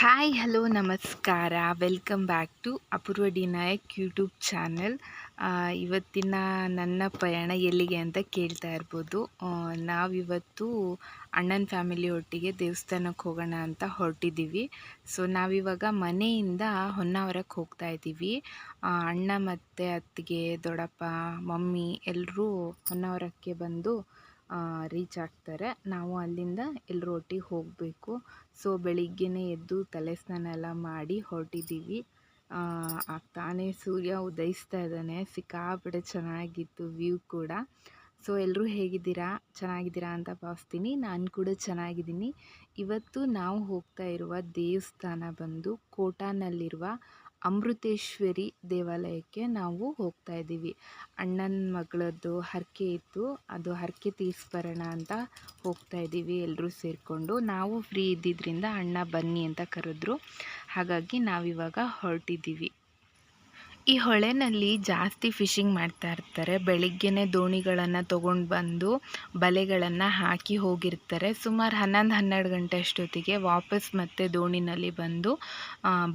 Hi hello ನಮಸ್ಕಾರ. Welcome back to Apoorva D Nayak YouTube channel ಇವತ್ತಿನ ನನ್ನ ಪಯಣ ಎಲ್ಲಿಗೆ ಅಂತ ಕೇಳ್ತಾ ಇರ್ಬೋದು. ನಾವಿವತ್ತು ಅಣ್ಣನ ಫ್ಯಾಮಿಲಿ ಒಟ್ಟಿಗೆ ದೇವಸ್ಥಾನಕ್ಕೆ ಹೋಗೋಣ ಅಂತ ಹೊರಟಿದ್ದೀವಿ. ಸೊ ನಾವಿವಾಗ ಮನೆಯಿಂದ ಹೊನ್ನಾವರಕ್ಕೆ ಹೋಗ್ತಾ ಇದ್ದೀವಿ. ಅಣ್ಣ ಮತ್ತು ಅತ್ತಿಗೆ, ದೊಡ್ಡಪ್ಪ, ಮಮ್ಮಿ ಎಲ್ಲರೂ ಹೊನ್ನಾವರಕ್ಕೆ ಬಂದು ರೀಚ್ ಆಗ್ತಾರೆ. ನಾವು ಅಲ್ಲಿಂದ ಎಲ್ಲರೂ ಒಟ್ಟಿಗೆ ಹೋಗಬೇಕು. ಸೊ ಬೆಳಿಗ್ಗೆನೇ ಎದ್ದು ತಲೆ ಸ್ನಾನ ಎಲ್ಲ ಮಾಡಿ ಹೊರಟಿದ್ದೀವಿ. ಆಗ್ತಾನೆ ಸೂರ್ಯ ಉದಯಿಸ್ತಾ ಇದ್ದಾನೆ. ಸಿಕ್ಕಾಪಟ್ಟೆ ಚೆನ್ನಾಗಿತ್ತು ವ್ಯೂ ಕೂಡ. ಸೊ ಎಲ್ಲರೂ ಹೇಗಿದ್ದೀರಾ? ಚೆನ್ನಾಗಿದ್ದೀರಾ ಅಂತ ಭಾವಿಸ್ತೀನಿ. ನಾನು ಕೂಡ ಚೆನ್ನಾಗಿದ್ದೀನಿ. ಇವತ್ತು ನಾವು ಹೋಗ್ತಾ ಇರುವ ದೇವಸ್ಥಾನ ಬಂದು ಕೋಟಾನಲ್ಲಿರುವ ಅಮೃತೇಶ್ವರಿ ದೇವಾಲಯಕ್ಕೆ ನಾವು ಹೋಗ್ತಾ ಇದ್ದೀವಿ. ಅಣ್ಣನ ಮಗಳದ್ದು ಹರಕೆ ಇತ್ತು. ಅದು ಹರಕೆ ತೀರಿಸ್ಬರೋಣ ಅಂತ ಹೋಗ್ತಾ ಇದ್ದೀವಿ ಎಲ್ಲರೂ ಸೇರಿಕೊಂಡು. ನಾವು ಫ್ರೀ ಇದ್ದಿದ್ದರಿಂದ ಅಣ್ಣ ಬನ್ನಿ ಅಂತ ಕರೆದ್ರು. ಹಾಗಾಗಿ ನಾವಿವಾಗ ಹೊರಟಿದ್ದೀವಿ. ಈ ಹೊಳೆನಲ್ಲಿ ಜಾಸ್ತಿ ಫಿಶಿಂಗ್ ಮಾಡ್ತಾ ಇರ್ತಾರೆ. ಬೆಳಿಗ್ಗೆನೇ ದೋಣಿಗಳನ್ನು ತೊಗೊಂಡು ಬಂದು ಬಲೆಗಳನ್ನು ಹಾಕಿ ಹೋಗಿರ್ತಾರೆ. ಸುಮಾರು ಹನ್ನೊಂದು, ಹನ್ನೆರಡು ಗಂಟೆ ಅಷ್ಟೊತ್ತಿಗೆ ವಾಪಸ್ ಮತ್ತೆ ದೋಣಿನಲ್ಲಿ ಬಂದು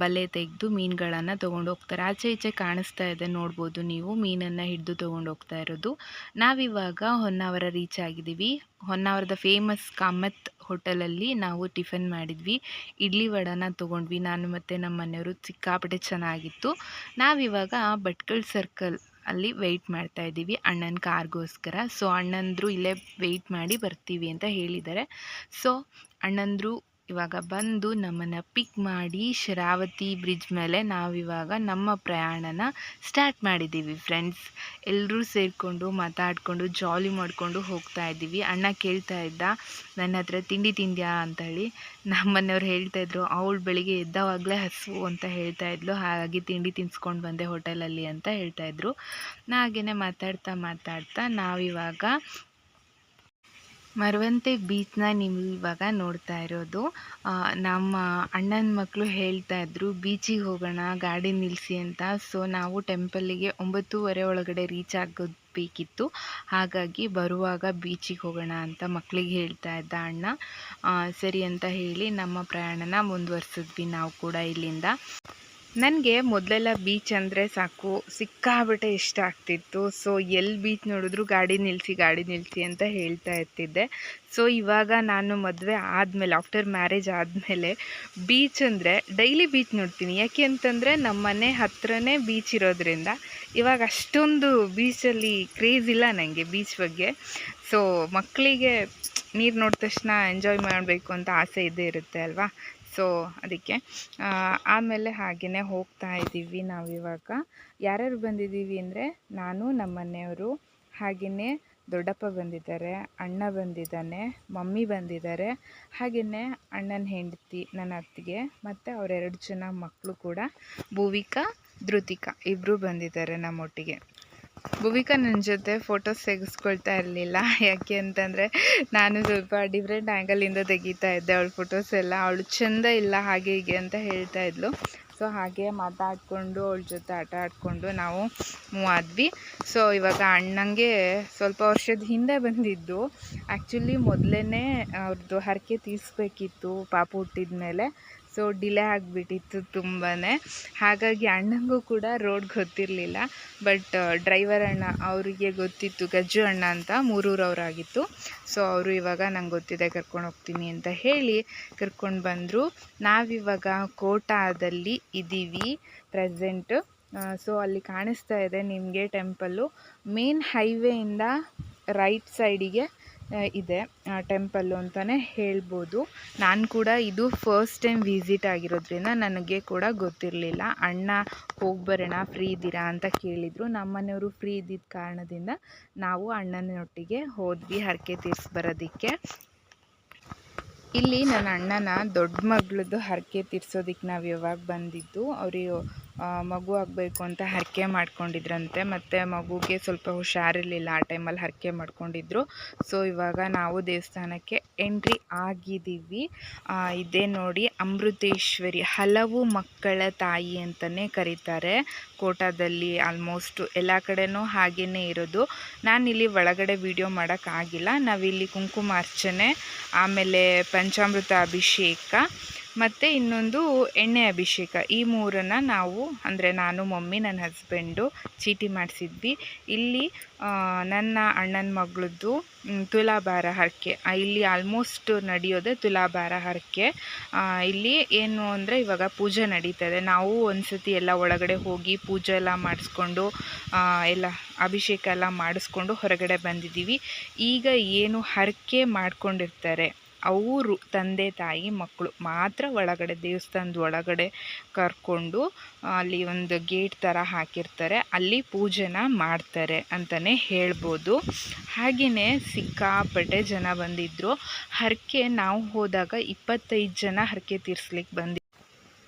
ಬಲೆ ತೆಗೆದು ಮೀನುಗಳನ್ನು ತೊಗೊಂಡು ಹೋಗ್ತಾರೆ. ಆಚೆ ಈಚೆ ಕಾಣಿಸ್ತಾ ಇದೆ ನೋಡ್ಬೋದು ನೀವು. ಮೀನನ್ನು ಹಿಡಿದು ತೊಗೊಂಡು ಹೋಗ್ತಾ ಇರೋದು. ನಾವಿವಾಗ ಹೊನ್ನಾವರ ರೀಚ್ ಆಗಿದ್ದೀವಿ. ಹೊನ್ನಾವರದ ಫೇಮಸ್ ಕಾಮತ್ ಹೋಟೆಲಲ್ಲಿ ನಾವು ಟಿಫನ್ ಮಾಡಿದ್ವಿ. ಇಡ್ಲಿ ವಡನ ತೊಗೊಂಡ್ವಿ. ನಾನು ಮತ್ತು ನಮ್ಮ ಮನೆಯವರು ಸಿಕ್ಕಾಪಟ್ಟೆ ಚೆನ್ನಾಗಿತ್ತು. ನಾವಿವಾಗ ಭಟ್ಕಳ ಸರ್ಕಲ್ ಅಲ್ಲಿ ವೆಯ್ಟ್ ಮಾಡ್ತಾ ಇದ್ದೀವಿ. ಅಣ್ಣನ ಕಾರ್ಗೋಸ್ಕರ. ಸೊ ಅಣ್ಣಂದರು ಇಲ್ಲೇ ವೆಯ್ಟ್ ಮಾಡಿ ಬರ್ತೀವಿ ಅಂತ ಹೇಳಿದ್ದಾರೆ. ಸೊ ಅಣ್ಣಂದ್ರು ಇವಾಗ ಬಂದು ನಮ್ಮನ್ನು ಪಿಕ್ ಮಾಡಿ ಶರಾವತಿ ಬ್ರಿಡ್ಜ್ ಮೇಲೆ ನಾವಿವಾಗ ನಮ್ಮ ಪ್ರಯಾಣನ ಸ್ಟಾರ್ಟ್ ಮಾಡಿದ್ದೀವಿ ಫ್ರೆಂಡ್ಸ್ ಎಲ್ಲರೂ ಸೇರಿಕೊಂಡು ಮಾತಾಡಿಕೊಂಡು ಜಾಲಿ ಮಾಡಿಕೊಂಡು ಹೋಗ್ತಾ ಇದ್ದೀವಿ. ಅಣ್ಣ ಕೇಳ್ತಾ ಇದ್ದ, ನನ್ನ ಹತ್ರ ತಿಂಡಿ ತಿಂದ್ಯಾ? ಅಂತೇಳಿ. ನಮ್ಮ ಮನೆಯವ್ರು ಹೇಳ್ತಾಯಿದ್ರು ಅವಳು ಬೆಳಿಗ್ಗೆ ಎದ್ದವಾಗಲೇ ಹಸು ಅಂತ ಹೇಳ್ತಾ ಇದ್ಲು. ಹಾಗಾಗಿ ತಿಂಡಿ ತಿನ್ಸ್ಕೊಂಡು ಬಂದೆ ಹೋಟೆಲಲ್ಲಿ ಅಂತ ಹೇಳ್ತಾಯಿದ್ರು ನಾ ಹಾಗೇ ಮಾತಾಡ್ತಾ ಮಾತಾಡ್ತಾ ನಾವಿವಾಗ ಮರವಂತೆ ಬೀಚ್ನ ನೀವು ಇವಾಗ ನೋಡ್ತಾ ಇರೋದು. ನಮ್ಮ ಅಣ್ಣನ ಮಕ್ಕಳು ಹೇಳ್ತಾ ಇದ್ರು ಬೀಚಿಗೆ ಹೋಗೋಣ, ಗಾಡಿ ನಿಲ್ಲಿಸಿ ಅಂತ. ಸೊ ನಾವು ಟೆಂಪಲ್ಲಿಗೆ ಒಂಬತ್ತೂವರೆ ಒಳಗಡೆ ರೀಚ್ ಆಗೋದು ಬೇಕಿತ್ತು ಹಾಗಾಗಿ ಬರುವಾಗ ಬೀಚಿಗೆ ಹೋಗೋಣ ಅಂತ ಮಕ್ಕಳಿಗೆ ಹೇಳ್ತಾ ಇದ್ದ ಅಣ್ಣ. ಸರಿ ಅಂತ ಹೇಳಿ ನಮ್ಮ ಪ್ರಯಾಣನ ಮುಂದುವರ್ಸಿದ್ವಿ ನಾವು ಕೂಡ ಇಲ್ಲಿಂದ. ನನಗೆ ಮೊದಲೆಲ್ಲ ಬೀಚ್ ಅಂದರೆ ಸಾಕು, ಸಿಕ್ಕಾಬಿಟ್ಟೆ ಇಷ್ಟ ಆಗ್ತಿತ್ತು. ಸೊ ಎಲ್ಲಿ ಬೀಚ್ ನೋಡಿದ್ರು ಗಾಡಿ ನಿಲ್ಲಿಸಿ ಗಾಡಿ ನಿಲ್ಲಿಸಿ ಅಂತ ಹೇಳ್ತಾ ಇರ್ತಿದ್ದೆ. ಸೊ ಇವಾಗ ನಾನು ಮದುವೆ ಆದಮೇಲೆ ಆಫ್ಟರ್ ಮ್ಯಾರೇಜ್ ಆದಮೇಲೆ ಬೀಚ್ ಅಂದರೆ ಡೈಲಿ ಬೀಚ್ ನೋಡ್ತೀನಿ. ಯಾಕೆ ಅಂತಂದರೆ ನಮ್ಮ ಮನೆ ಹತ್ರನೇ ಬೀಚ್ ಇರೋದ್ರಿಂದ ಇವಾಗ ಅಷ್ಟೊಂದು ಬೀಚಲ್ಲಿ ಕ್ರೇಜ್ ಇಲ್ಲ ನನಗೆ ಬೀಚ್ ಬಗ್ಗೆ. ಸೊ ಮಕ್ಕಳಿಗೆ ನೀರು ನೋಡಿದ ತಕ್ಷಣ ಎಂಜಾಯ್ ಮಾಡಬೇಕು ಅಂತ ಆಸೆ ಇದ್ದೇ ಇರುತ್ತೆ ಅಲ್ವಾ? ಸೊ ಅದಕ್ಕೆ ಆಮೇಲೆ ಹಾಗೆಯೇ ಹೋಗ್ತಾ ಇದ್ದೀವಿ ನಾವಿವಾಗ. ಯಾರ್ಯಾರು ಬಂದಿದ್ದೀವಿ ಅಂದರೆ, ನಾನು ನಮ್ಮ ಮನೆಯವರು ಹಾಗೆಯೇ ದೊಡ್ಡಪ್ಪ ಬಂದಿದ್ದಾರೆ, ಅಣ್ಣ ಬಂದಿದ್ದಾನೆ, ಮಮ್ಮಿ ಬಂದಿದ್ದಾರೆ ಹಾಗೆಯೇ ಅಣ್ಣನ ಹೆಂಡತಿ ನನ್ನ ಅತ್ತಿಗೆ, ಮತ್ತು ಅವರೆರಡು ಜನ ಮಕ್ಕಳು ಕೂಡ, ಭೂವಿಕಾ, ಧೃತಿಕಾ ಇಬ್ಬರೂ ಬಂದಿದ್ದಾರೆ ನಮ್ಮೊಟ್ಟಿಗೆ. ಭುವಿಕಾ ನನ್ನ ಜೊತೆ ಫೋಟೋಸ್ ತೆಗೆಸ್ಕೊಳ್ತಾ ಇರಲಿಲ್ಲ. ಯಾಕೆ ಅಂತಂದರೆ ನಾನು ಸ್ವಲ್ಪ ಡಿಫ್ರೆಂಟ್ ಆ್ಯಂಗಲಿಂದ ತೆಗಿತಾ ಇದ್ದೆ ಅವಳ ಫೋಟೋಸ್ ಎಲ್ಲ. ಅವಳು ಚೆಂದ ಇಲ್ಲ ಹಾಗೆ ಹೀಗೆ ಅಂತ ಹೇಳ್ತಾ ಇದ್ಲು. ಸೊ ಹಾಗೆ ಮಾತಾಡಿಕೊಂಡು ಅವಳ ಜೊತೆ ಆಟ ಆಡಿಕೊಂಡು ನಾವು ಮೂವ್ ಆದ್ವಿ. ಸೊ ಇವಾಗ ಅಣ್ಣಂಗೆ ಸ್ವಲ್ಪ ವರ್ಷದ ಹಿಂದೆ ಬಂದಿದ್ದು. ಆ್ಯಕ್ಚುಲಿ ಮೊದಲೇ ಅವ್ರದ್ದು ಹರಕೆ ತೀರಿಸ್ಬೇಕಿತ್ತು ಪಾಪ ಹುಟ್ಟಿದ ಮೇಲೆ ಸೊ ಡಿಲೇ ಆಗಿಬಿಟ್ಟಿತ್ತು ತುಂಬಾ ಹಾಗಾಗಿ ಅಣ್ಣಂಗೂ ಕೂಡ ರೋಡ್ ಗೊತ್ತಿರಲಿಲ್ಲ. ಬಟ್ ಡ್ರೈವರ್ ಅಣ್ಣ ಅವರಿಗೆ ಗೊತ್ತಿತ್ತು, ಗಜ್ಜು ಅಣ್ಣ ಅಂತ ಮೂರೂರವರಾಗಿತ್ತು. ಸೊ ಅವರು ಇವಾಗ ನಂಗೆ ಗೊತ್ತಿದೆ ಕರ್ಕೊಂಡು ಹೋಗ್ತೀನಿ ಅಂತ ಹೇಳಿ ಕರ್ಕೊಂಡು ಬಂದರು. ನಾವಿವಾಗ ಕೋಟಾದಲ್ಲಿ ಇದ್ದೀವಿ ಪ್ರೆಸೆಂಟು. ಸೊ ಅಲ್ಲಿ ಕಾಣಿಸ್ತಾ ಇದೆ ನಿಮಗೆ ಟೆಂಪಲ್ಲು. ಮೇನ್ ಹೈವೇಯಿಂದ ರೈಟ್ ಸೈಡಿಗೆ ಇದೆ. ಟೆಂಪಲ್ಲು ಅಂತಲೇ ಹೇಳ್ಬೋದು. ನಾನು ಕೂಡ ಇದು ಫಸ್ಟ್ ಟೈಮ್ ವಿಸಿಟ್ ಆಗಿರೋದ್ರಿಂದ ನನಗೆ ಕೂಡ ಗೊತ್ತಿರಲಿಲ್ಲ. ಅಣ್ಣ ಹೋಗಿ ಬರೋಣ ಫ್ರೀ ಇದ್ದೀರಾ ಅಂತ ಕೇಳಿದರು. ನಮ್ಮನೆಯವರು ಫ್ರೀ ಇದ್ದಿದ್ದ ಕಾರಣದಿಂದ ನಾವು ಅಣ್ಣನೊಟ್ಟಿಗೆ ಹೋದ್ವಿ ಹರಕೆ ತೀರಿಸ್ಬರೋದಕ್ಕೆ ಇಲ್ಲಿ ನನ್ನ ಅಣ್ಣನ ದೊಡ್ಡ ಮಗಳದ್ದು ಹರಕೆ ತೀರ್ಸೋದಕ್ಕೆ ನಾವು ಯಾವಾಗ ಬಂದಿದ್ದು, ಅವರು ಮಗು ಆಗಬೇಕು ಅಂತ ಹರಕೆ ಮಾಡ್ಕೊಂಡಿದ್ರಂತೆ, ಮತ್ತು ಮಗುಗೆ ಸ್ವಲ್ಪ ಹುಷಾರಿರಲಿಲ್ಲ, ಆ ಟೈಮಲ್ಲಿ ಹರಕೆ ಮಾಡ್ಕೊಂಡಿದ್ರು. ಸೊ ಇವಾಗ ನಾವು ದೇವಸ್ಥಾನಕ್ಕೆ ಎಂಟ್ರಿ ಆಗಿದ್ದೀವಿ. ಇದೇ ನೋಡಿ ಅಮೃತೇಶ್ವರಿ, ಹಲವು ಮಕ್ಕಳ ತಾಯಿ ಅಂತಲೇ ಕರೀತಾರೆ. ಕೋಟಾದಲ್ಲಿ ಆಲ್ಮೋಸ್ಟ್ ಎಲ್ಲ ಕಡೆನೂ ಹಾಗೇ ಇರೋದು. ನಾನಿಲ್ಲಿ ಒಳಗಡೆ ವಿಡಿಯೋ ಮಾಡೋಕ್ಕಾಗಿಲ್ಲ ನಾವಿಲ್ಲಿ ಕುಂಕುಮಾರ್ಚನೆ, ಆಮೇಲೆ ಪಂಚಾಮೃತ ಅಭಿಷೇಕ ಮತ್ತು ಇನ್ನೊಂದು ಎಣ್ಣೆ ಅಭಿಷೇಕ. ಈ ಮೂರನ್ನು ನಾವು, ಅಂದರೆ ನಾನು, ಮಮ್ಮಿ, ನನ್ನ ಹಸ್ಬೆಂಡು ಚೀಟಿ ಮಾಡಿಸಿದ್ವಿ. ಇಲ್ಲಿ ನನ್ನ ಅಣ್ಣನ ಮಗಳದ್ದು ತುಲಾಭಾರ ಹರಕೆ. ಇಲ್ಲಿ ಆಲ್ಮೋಸ್ಟ್ ನಡೆಯೋದೇ ತುಲಾಭಾರ ಹರಕೆ. ಇಲ್ಲಿ ಏನು ಅಂದರೆ ಇವಾಗ ಪೂಜೆ ನಡೀತದೆ. ನಾವು ಒಂದ್ಸತಿ ಎಲ್ಲ ಒಳಗಡೆ ಹೋಗಿ ಪೂಜೆ ಎಲ್ಲ ಮಾಡಿಸ್ಕೊಂಡು ಎಲ್ಲ ಅಭಿಷೇಕ ಎಲ್ಲ ಮಾಡಿಸ್ಕೊಂಡು ಹೊರಗಡೆ ಬಂದಿದ್ದೀವಿ. ಈಗ ಏನು ಹರಕೆ ಮಾಡ್ಕೊಂಡಿರ್ತಾರೆ ಅವರು ತಂದೆ, ತಾಯಿ, ಮಕ್ಕಳು ಮಾತ್ರ ಒಳಗಡೆ ದೇವಸ್ಥಾನದ ಒಳಗಡೆ ಕರ್ಕೊಂಡು ಅಲ್ಲಿ ಒಂದು ಗೇಟ್ ಥರ ಹಾಕಿರ್ತಾರೆ. ಅಲ್ಲಿ ಪೂಜೆನ ಮಾಡ್ತಾರೆ ಅಂತಲೇ ಹೇಳ್ಬೋದು. ಹಾಗೆಯೇ ಸಿಕ್ಕಾಪಟ್ಟೆ ಜನ ಬಂದಿದ್ದರು ಹರಕೆ ನಾವು ಹೋದಾಗ ಇಪ್ಪತ್ತೈದು ಜನ ಹರಕೆ ತೀರ್ಸ್ಲಿಕ್ಕೆ ಬಂದಿ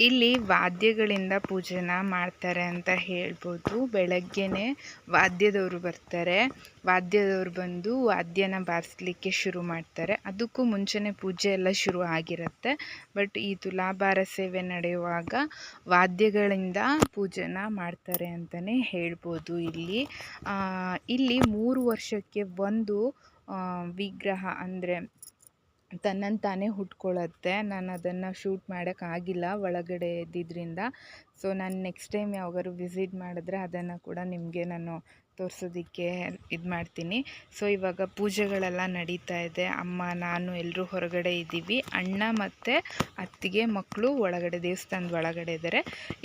ಇಲ್ಲಿ ವಾದ್ಯಗಳಿಂದ ಪೂಜೆನ ಮಾಡ್ತಾರೆ ಅಂತ ಹೇಳ್ಬೋದು. ಬೆಳಗ್ಗೆನೇ ವಾದ್ಯದವರು ಬರ್ತಾರೆ. ವಾದ್ಯದವರು ಬಂದು ವಾದ್ಯನ ಬಾರಿಸ್ಲಿಕ್ಕೆ ಶುರು ಮಾಡ್ತಾರೆ. ಅದಕ್ಕೂ ಮುಂಚೆನೇ ಪೂಜೆ ಎಲ್ಲ ಶುರು ಆಗಿರುತ್ತೆ. ಬಟ್ ಈ ತುಲಾಭಾರ ಸೇವೆ ನಡೆಯುವಾಗ ವಾದ್ಯಗಳಿಂದ ಪೂಜೆನ ಮಾಡ್ತಾರೆ ಅಂತಲೇ ಹೇಳ್ಬೋದು ಇಲ್ಲಿ. ಇಲ್ಲಿ ಮೂರು ವರ್ಷಕ್ಕೆ ಒಂದು ವಿಗ್ರಹ ಅಂದರೆ ತನ್ನನ್ನು ತಾನೇ ಹುಟ್ಕೊಳ್ಳುತ್ತೆ. ನಾನು ಅದನ್ನು ಶೂಟ್ ಮಾಡೋಕ್ಕಾಗಿಲ್ಲ ಒಳಗಡೆ ಇದ್ದಿದ್ದರಿಂದ ಸೊ ನಾನು ನೆಕ್ಸ್ಟ್ ಟೈಮ್ ಯಾವಾಗಾದ್ರು ವಿಸಿಟ್ ಮಾಡಿದ್ರೆ ಅದನ್ನು ಕೂಡ ನಿಮಗೆ ನಾನು ತೋರಿಸೋದಕ್ಕೆ ಇದು ಮಾಡ್ತೀನಿ. ಸೊ ಇವಾಗ ಪೂಜೆಗಳೆಲ್ಲ ನಡೀತಾ ಇದೆ. ಅಮ್ಮ, ನಾನು ಎಲ್ಲರೂ ಹೊರಗಡೆ ಇದ್ದೀವಿ. ಅಣ್ಣ ಮತ್ತು ಅತ್ತಿಗೆ ಮಕ್ಕಳು ಒಳಗಡೆ, ದೇವಸ್ಥಾನದ ಒಳಗಡೆ ಇದ್ದಾರೆ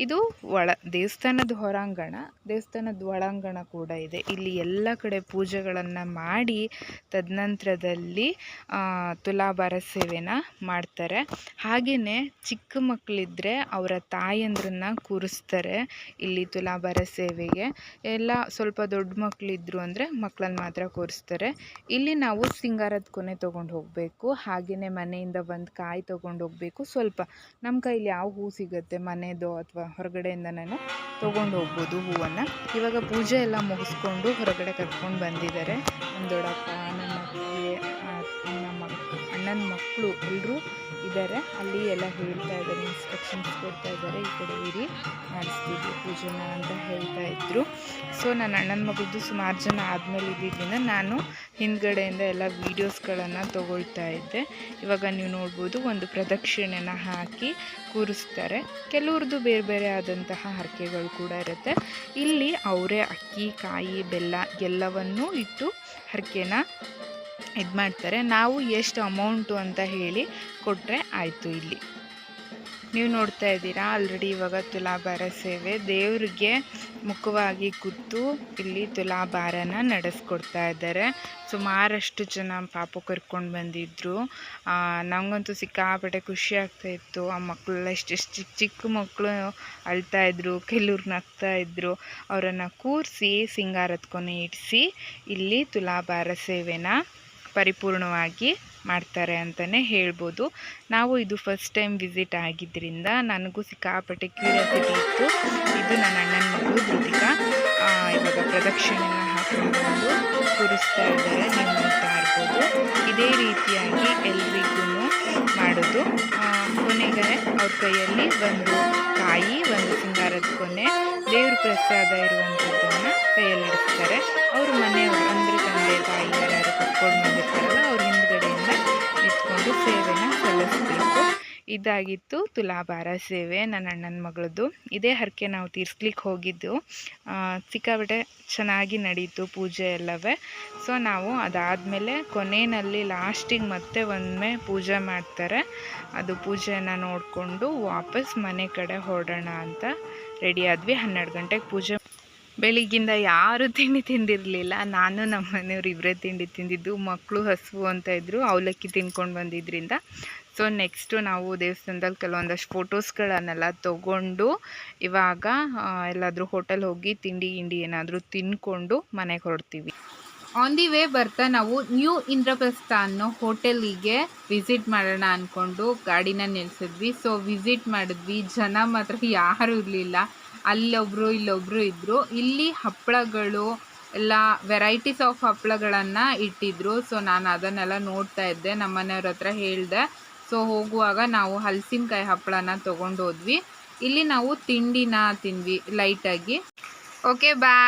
ಇದು ಒಳ, ದೇವಸ್ಥಾನದ ಹೊರಾಂಗಣ, ದೇವಸ್ಥಾನದ ಒಳಾಂಗಣ ಕೂಡ ಇದೆ. ಇಲ್ಲಿ ಎಲ್ಲ ಕಡೆ ಪೂಜೆಗಳನ್ನು ಮಾಡಿ ತದನಂತರದಲ್ಲಿ ತುಲಾಭಾರ ಸೇವೆನ ಮಾಡ್ತಾರೆ. ಹಾಗೆಯೇ ಚಿಕ್ಕ ಮಕ್ಕಳಿದ್ದರೆ ಅವರ ತಾಯಂದ್ರನ್ನ ಕೂರಿಸ್ತಾರೆ ಇಲ್ಲಿ ತುಲಾಭಾರ ಸೇವೆಗೆ. ಎಲ್ಲ ಸ್ವಲ್ಪ ದೊಡ್ಡ ಮಕ್ಕಳಿದ್ರು ಅಂದರೆ ಮಕ್ಕಳನ್ನ ಮಾತ್ರ ಕೂರಿಸ್ತಾರೆ. ಇಲ್ಲಿ ನಾವು ಸಿಂಗಾರದ ಕೊನೆ ತೊಗೊಂಡು ಹೋಗಬೇಕು. ಹಾಗೆಯೇ ಮನೆಯಿಂದ ಬಂದು ಕಾಯಿ ತೊಗೊಂಡು ಹೋಗಬೇಕು. ಸ್ವಲ್ಪ ನಮ್ಮ ಕೈಲಿ ಯಾವ ಹೂ ಸಿಗುತ್ತೆ ಮನೆಯದು ಅಥವಾ ಹೊರಗಡೆಯಿಂದ ನಾನು ತೊಗೊಂಡು ಹೋಗ್ಬೋದು ಹೂವನ್ನು. ಇವಾಗ ಪೂಜೆ ಎಲ್ಲ ಮುಗಿಸ್ಕೊಂಡು ಹೊರಗಡೆ ಕರ್ಕೊಂಡು ಬಂದಿದ್ದಾರೆ. ನಮ್ಮ ದೊಡ್ಡಪ್ಪ ನನ್ನ ನಮ್ಮ ಅಣ್ಣನ ಮಕ್ಕಳು ಎಲ್ಲರೂ ಇದ್ದಾರೆ ಅಲ್ಲಿ ಎಲ್ಲ ಹೇಳ್ತಾ ಇದ್ದಾರೆ ಇನ್ಸ್ಟ್ರಕ್ಷನ್ಸ್ ಕೊಡ್ತಾ ಇದ್ದಾರೆ. ಈ ಕಡೆ ಇರಿ, ಮಾಡಿಸ್ತೀವಿ ಪೂಜೆನ ಅಂತ ಹೇಳ್ತಾ ಇದ್ರು. ಸೊ ನನ್ನ ಅಣ್ಣನ ಮಗಳದ್ದು ಸುಮಾರು ಜನ ಆದಮೇಲೆ ಇದ್ದಿದ್ದರಿಂದ ನಾನು ಹಿಂದ್ಗಡೆಯಿಂದ ಎಲ್ಲ ವೀಡಿಯೋಸ್ಗಳನ್ನು ತಗೊಳ್ತಾ ಇದ್ದೆ. ಇವಾಗ ನೀವು ನೋಡ್ಬೋದು ಒಂದು ಪ್ರದಕ್ಷಿಣೆನ ಹಾಕಿ ಕೂರಿಸ್ತಾರೆ. ಕೆಲವ್ರದ್ದು ಬೇರೆ ಬೇರೆ ಆದಂತಹ ಹರಕೆಗಳು ಕೂಡ ಇರುತ್ತೆ. ಇಲ್ಲಿ ಅವರೇ ಅಕ್ಕಿ, ಕಾಯಿ, ಬೆಲ್ಲ ಎಲ್ಲವನ್ನೂ ಇಟ್ಟು ಹರಕೆನ ಇದು ಮಾಡ್ತಾರೆ ನಾವು ಎಷ್ಟು ಅಮೌಂಟು ಅಂತ ಹೇಳಿ ಕೊಟ್ಟರೆ ಆಯಿತು ಇಲ್ಲಿ. ನೀವು ನೋಡ್ತಾ ಇದ್ದೀರಾ? ಆಲ್ರೆಡಿ ಇವಾಗ ತುಲಾಭಾರ ಸೇವೆ. ದೇವರಿಗೆ ಮುಖವಾಗಿ ಕೂತು ಇಲ್ಲಿ ತುಲಾಭಾರನ ನಡೆಸ್ಕೊಡ್ತಾ ಇದ್ದಾರೆ. ಸುಮಾರಷ್ಟು ಜನ ಪಾಪ ಕರ್ಕೊಂಡು ಬಂದಿದ್ದರು ನನಗಂತೂ ಸಿಕ್ಕಾಪಟ್ಟೆ ಖುಷಿ ಆಗ್ತಾ ಇತ್ತು. ಆ ಮಕ್ಕಳೆಲ್ಲ ಎಷ್ಟು ಚಿಕ್ಕ ಚಿಕ್ಕ ಮಕ್ಕಳು ಅಳ್ತಾ ಇದ್ರು, ಕೆಲವ್ರು ನಗ್ತಾ ಇದ್ರು. ಅವರನ್ನು ಕೂರಿಸಿ, ಸಿಂಗಾರದ ಕೊನೆ ಇಡಿಸಿ ಇಲ್ಲಿ ತುಲಾಭಾರ ಸೇವೆನ ಪರಿಪೂರ್ಣವಾಗಿ ಮಾಡ್ತಾರೆ ಅಂತಲೇ ಹೇಳ್ಬೋದು. ನಾವು ಇದು ಫಸ್ಟ್ ಟೈಮ್ ವಿಸಿಟ್ ಆಗಿದ್ದರಿಂದ ನನಗೂ ಸಿಕ್ಕಾಪಟ್ಟೆ ಕ್ಯೂರಿಯಾಸಿಟಿ ಇತ್ತು. ಇದು ನನ್ನ ಅಣ್ಣನ ಮಗಳು ಧೃತಿಕಾ ಇವಾಗ ಪ್ರದಕ್ಷಿಣೆನ ಹಾಕೊಂಡು ಕುರಿಸ್ತಾ ಇದ್ದಾರೆ. ನೀವು ನೋಡ್ತಾ ಇರ್ಬೋದು. ಇದೇ ರೀತಿಯಾಗಿ ಎಲ್ರಿಗೂ ಮಾಡೋದು. ಕೊನೆಗೆ ಅವ್ರ ಕೈಯಲ್ಲಿ ಒಂದು ಕಾಯಿ, ಒಂದು ಸಿಂಗಾರದ ಕೊನೆ, ದೇವ್ರ ಪ್ರಸಾದ ಇರುವಂಥದ್ದನ್ನು ಕೈಯಲ್ಲಿ ಇದಾಗಿತ್ತು. ತುಲಾಭಾರ ಸೇವೆ ನನ್ನ ಅಣ್ಣನ ಮಗಳದ್ದು. ಇದೇ ಹರಕೆ ನಾವು ತೀರ್ಸ್ಲಿಕ್ಕೆ ಹೋಗಿದ್ದು. ಸಿಕ್ಕಾಬಿಟ್ಟೆ ಚೆನ್ನಾಗಿ ನಡೀತು ಪೂಜೆ ಎಲ್ಲವೇ. ಸೊ ನಾವು ಅದಾದಮೇಲೆ ಕೊನೆಯಲ್ಲಿ ಲಾಸ್ಟಿಗೆ ಮತ್ತೆ ಒಮ್ಮೆ ಪೂಜೆ ಮಾಡ್ತಾರೆ. ಅದು ಪೂಜೆಯನ್ನು ನೋಡಿಕೊಂಡು ವಾಪಸ್ ಮನೆ ಕಡೆ ಹೊರಡೋಣ ಅಂತ ರೆಡಿ ಆದ್ವಿ. ಹನ್ನೆರಡು ಗಂಟೆಗೆ ಪೂಜೆ. ಬೆಳಿಗ್ಗಿಂದ ಯಾರು ತಿಂಡಿ ತಿಂದಿರಲಿಲ್ಲ. ನಾನು ನಮ್ಮ ಮನೆಯವ್ರು ಇವರೇ ತಿಂಡಿ ತಿಂದಿದ್ದು. ಮಕ್ಕಳು ಹಸುವು ಅಂತ ಇದ್ದರು ಅವಲಕ್ಕಿ ತಿನ್ಕೊಂಡು ಬಂದಿದ್ದರಿಂದ ಸೊ ನೆಕ್ಸ್ಟು ನಾವು ದೇವಸ್ಥಾನದಲ್ಲಿ ಕೆಲವೊಂದಷ್ಟು ಫೋಟೋಸ್ಗಳನ್ನೆಲ್ಲ ತೊಗೊಂಡು ಇವಾಗ ಎಲ್ಲಾದರೂ ಹೋಟೆಲ್ ಹೋಗಿ ತಿಂಡಿ ಗಿಂಡಿ ಏನಾದರೂ ತಿನ್ಕೊಂಡು ಮನೆಗೆ ಹೊರಡ್ತೀವಿ. ಆನ್ ದಿ ವೇ ಬರ್ತಾ ನಾವು ನ್ಯೂ ಇಂದ್ರಪ್ರಸ್ಥ ಅನ್ನೋ ಹೋಟೆಲಿಗೆ ವಿಸಿಟ್ ಮಾಡೋಣ ಅಂದ್ಕೊಂಡು ಗಾಡಿನ ನಿಲ್ಸಿದ್ವಿ. ಸೊ ವಿಸಿಟ್ ಮಾಡಿದ್ವಿ. ಜನ ಮಾತ್ರ ಯಾರೂ ಇರಲಿಲ್ಲ. ಅಲ್ಲೊಬ್ಬರು ಇಲ್ಲೊಬ್ಬರು ಇದ್ದರು ಇಲ್ಲಿ ಹಪ್ಪಳಗಳು, ಎಲ್ಲ ವೆರೈಟೀಸ್ ಆಫ್ ಹಪ್ಪಳಗಳನ್ನು ಇಟ್ಟಿದ್ರು. ಸೊ ನಾನು ಅದನ್ನೆಲ್ಲ ನೋಡ್ತಾ ಇದ್ದೆ. ನಮ್ಮ ಮನೆಯವ್ರ ಹತ್ರ ಹೇಳಿದೆ. ಸೊ ಹೋಗುವಾಗ ನಾವು ಹಲಸಿನಕಾಯಿ ಹಪ್ಪಳನ ತೊಗೊಂಡು ಹೋದ್ವಿ ಇಲ್ಲಿ ನಾವು ತಿಂಡಿನ ತಿಂದ್ವಿ ಲೈಟಾಗಿ ಓಕೆ ಬಾಯ್